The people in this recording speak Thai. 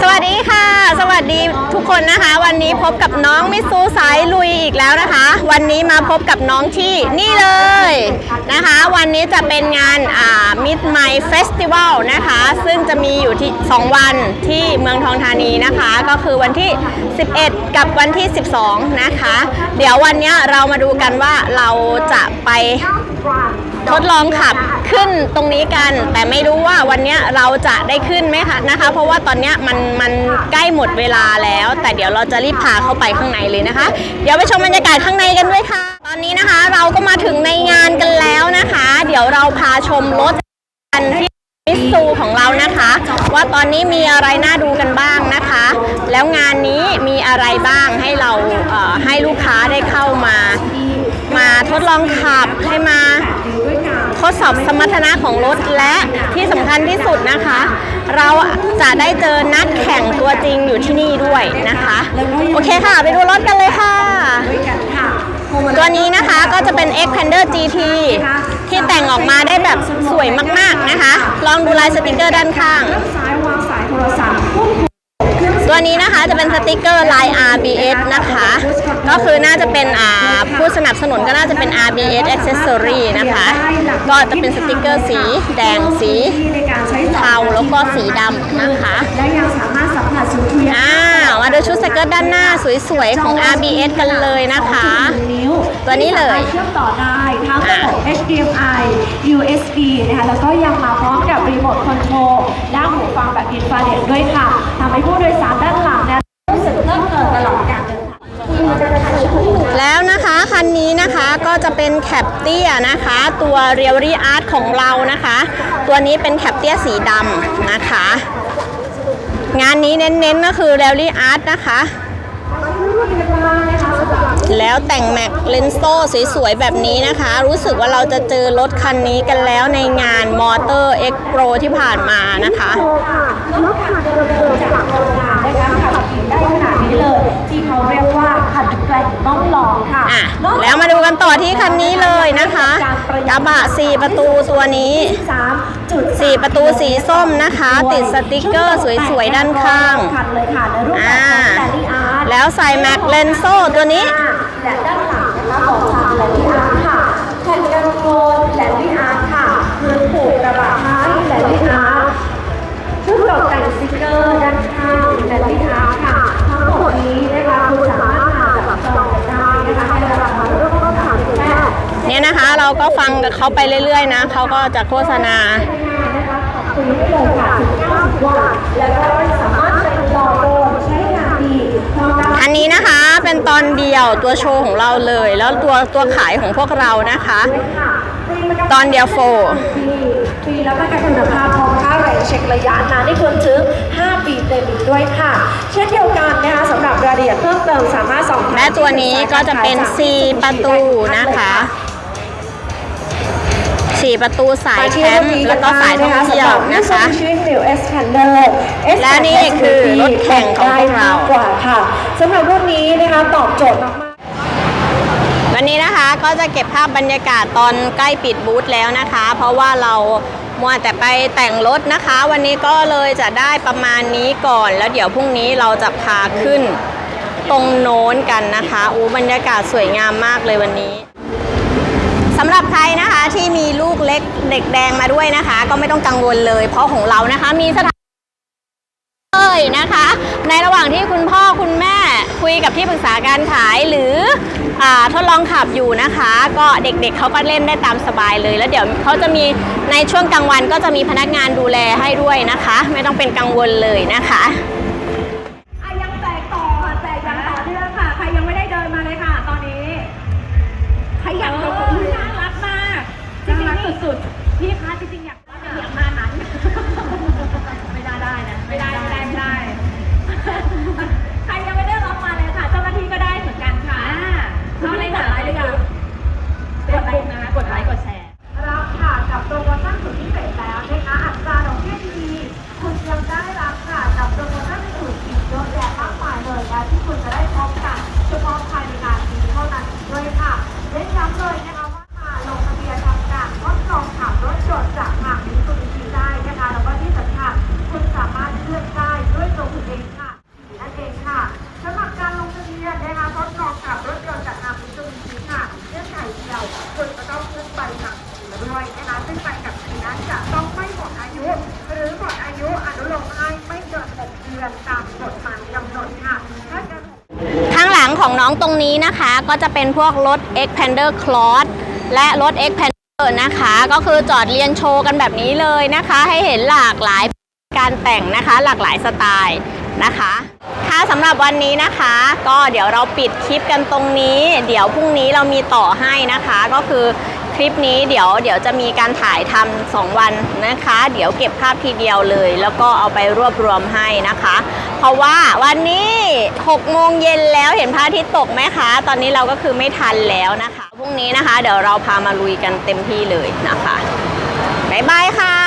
สวัสดีค่ะ สวัสดีทุกคนนะคะ วันนี้พบกับน้องมิซูสายลุยอีกแล้วนะคะ วันนี้มาพบกับน้องที่นี่เลย นะคะ วันนี้จะเป็นงานอ่า Mid My Festival นะคะ ซึ่งจะมีอยู่ที่ 2 วันที่เมืองทองธานีนะคะ ก็คือวันที่ 11 กับวันที่ 12 นะคะ เดี๋ยววันนี้เรามาดูกันว่าเราจะไปทดลองขับขึ้นตรงนี้กัน แต่ไม่รู้ว่าวันนี้เราจะได้ขึ้นไหมคะนะคะ เพราะว่าตอนนี้มันมันใกล้หมดเวลาแล้ว แต่เดี๋ยวเราจะรีบพาเข้าไปข้างในเลยนะคะ เดี๋ยวไปชมบรรยากาศข้างในกันด้วยค่ะ อนนี้นะคะเราก็มาถึงในงานกันแล้วนะคะ เดี๋ยวเราพาชมรถคันที่มิสซูของเรานะคะ ว่าตอนนี้มีอะไรน่าดูกันบ้างนะคะ แล้วงานนี้มีอะไรบ้างให้เราเให้ลูกค้าได้เข้ามา มาทดลองขับให้มาทดสอบสมรรถนะของรถและที่สำคัญที่สุดนะคะ เราจะได้เจอนักแข่งตัวจริงอยู่ที่นี่ด้วยนะคะ โอเคค่ะ ไปดูรถกันเลยค่ะ ตัวนี้นะคะก็จะเป็น Xpander GT ที่แต่งออกมาได้แบบสวยมากๆนะคะ ลองดูลายสติกเกอร์ด้านข้างซ้ายวางสายโทรศัพท์ควบคุมตัวนี้นะคะจะเป็นสติกเกอร์ลาย RBS นะคะ ก็คือน่าจะเป็นอ่าผู้สนับสนุนก็น่าจะเป็น RBS Accessory นะคะ ก็จะเป็นสติกเกอร์สีแดงสีในการใช้เทาแล้วก็สีดำนะคะ กิร์ตด้านหน้าสวยๆ ของ RBS กันเลยนะคะนิ้วตัวนี้เลยที่สามารถเชื่อมต่อได้ทั้งระบบ HDMI USB นะคะแล้วก็ยังมาพร้อมกับรีโมทคอนโทรลและหูฟังแบบอินฟราเรดด้วยค่ะทำให้ผู้โดยสารด้านหลังเนี่ยรู้สึกเพลิดเพลินตลอดการเดินทางแล้วนะคะคันนี้นะคะก็จะเป็นแคปเตี้ยนะคะ ตัว r e a l y Art ของเรานะคะ ตัวนี้เป็นแคปเตี้ยสีดำนะคะ งานนี้เน้นๆก็คือแวลลี่อาร์ตนะคะ แล้วแต่งแม็กเลนโซ่สวยๆแบบนี้นะคะ รู้สึกว่าเราจะเจอรถคันนี้กันแล้วในงานมอเตอร์เอ็กโปรที่ผ่านมานะคะรถขับเดิมๆจากโรงงานนะคะขับขี่ได้ขนาด ต้องลองค่ะอะแล้วมาดูกันต่อที่คันนี้เลยนะคะกระบะ4ประตูตัวนี้สามจุด4ประตูสีส้มนะคะ ติดสติกเกอร์สวยๆด้านข้างคันเลยค่ะในรูปแบบของแลลี่อาร์ตแล้วใส่แม็กเลนโซ่ตัวนี้และด้านหลังนะคะของทางแลลี่อาร์ตค่ะแผ่นกันโคลนแลลี่อาร์ตค่ะ นี่ยนะคะ เราก็ฟังกับเขาไปเรื่อยๆนะเขาก็จะโฆษณานะคะขอบคุณได้เลยค่ะถึง90วันแล้วก็สามารถเป็นรอโดนใช้งานดีพร้อมรับอันนี้นะคะเป็นตอนเดียวตัวโชว์ของเราเลย แล้วตัวตัวขายของพวกเรานะคะค่ะฟรีประกันตอนเดียวโฟร์ปีฟรีแล้วประกันคุณภาพพร้อมค่าแรงเช็คระยะนานได้ควรถึง 5 ปีเต็มอีกด้วยค่ะ เช่นเดียวกันนะคะสำหรับรายละเอียดเพิ่มเติมสามารถสอบถามและตัวนี้ก็จะเป็น4ประตูนะคะ สี่ประตูสายแคมป์แล้วก็สายท่องเที่ยวนะคะและนี่คือรถแข่งของพวกเรากว่าค่ะสำหรับรุ่นนี้นะคะตอบโจทย์มากๆวันนี้นะคะก็จะเก็บภาพบรรยากาศตอนใกล้ปิดบูธแล้วนะคะ เพราะว่าเรามัวแต่ไปแต่งรถนะคะ วันนี้ก็เลยจะได้ประมาณนี้ก่อน แล้วเดี๋ยวพรุ่งนี้เราจะพาขึ้นตรงโน้นกันนะคะอู้บรรยากาศสวยงามมากเลยวันนี้ สำหรับใครนะคะที่มีลูกเล็กเด็กแดงมาด้วยนะคะ ก็ไม่ต้องกังวลเลย เพราะของเรานะคะมีสถานเลยนะคะ ในระหว่างที่คุณพ่อคุณแม่คุยกับที่ปรึกษาการขายหรืออทดลองขับอยู่นะคะ ก็เด็กๆเเขาก็เล่นได้ตามสบายเลย แล้วเดี๋ยวเขาจะมีในช่วงกลางวันก็จะมีพนักงานดูแลให้ด้วยนะคะ ไม่ต้องเป็นกังวลเลยนะคะ อะยังแจกต่อค่ะแจกอย่างต่อเนื่องค่ะ ใครยังไม่ได้เดินมาเลยค่ะ ตอนนี้ใครอยากแบบอุ๊ยน่ารักมากน่ารักสุดๆพี่คะจริงๆอยากว่าจะอยากมานั้น ไม่ได้ได้นะ ไม่ได้ไม่ได้ไม่ได้ ใครยังไม่ได้รับมาเลยค่ะ เจ้าหน้าที่ก็ได้เหมือนกันค่ะเข้าเลยค่ะเลยค่ะกดไลค์นะคะกดไลค์กดแชร์ รับค่ะกับโปรโมชั่นสุดพิเศษแล้วนะคะอัตราดอกเบี้ยดีๆคุณยังได้รับค่ะกับโปรโมชั่นอื่นๆอีกเยอะแยะมากมายเลยนะที่คุณจะได้พบกันเฉพาะภายในงานนี้เท่านั้นด้วยค่ะเน้นย้ำเลยนะคะว่ามาลงทะเบียนทำการทดลองขับรถยนต์จากทาง ของน้องตรงนี้นะคะ ก็จะเป็นพวกรถ Expander Cross และรถ Expander นะคะ ก็คือจอดเรียนโชว์กันแบบนี้เลยนะคะ ให้เห็นหลากหลายการแต่งนะคะ หลากหลายสไตล์นะคะค่ะสำหรับวันนี้นะคะ ก็เดี๋ยวเราปิดคลิปกันตรงนี้ เดี๋ยวพรุ่งนี้เรามีต่อให้นะคะ ก็คือ ลิปนี้เดี๋ยวเดี๋ยวจะมีการถ่ายทำสองวันนะคะ เดี๋ยวเก็บภาพทีเดียวเลย แล้วก็เอาไปรวบรวมให้นะคะ เพราะว่าวันนี้6โมงเย็นแล้วเห็นพระอาทิตย์ตกไหมคะ ตอนนี้เราก็คือไม่ทันแล้วนะคะพรุ่งนี้นะคะ เดี๋ยวเราพามาลุยกันเต็มที่เลยนะคะบ๊ายบายค่ะ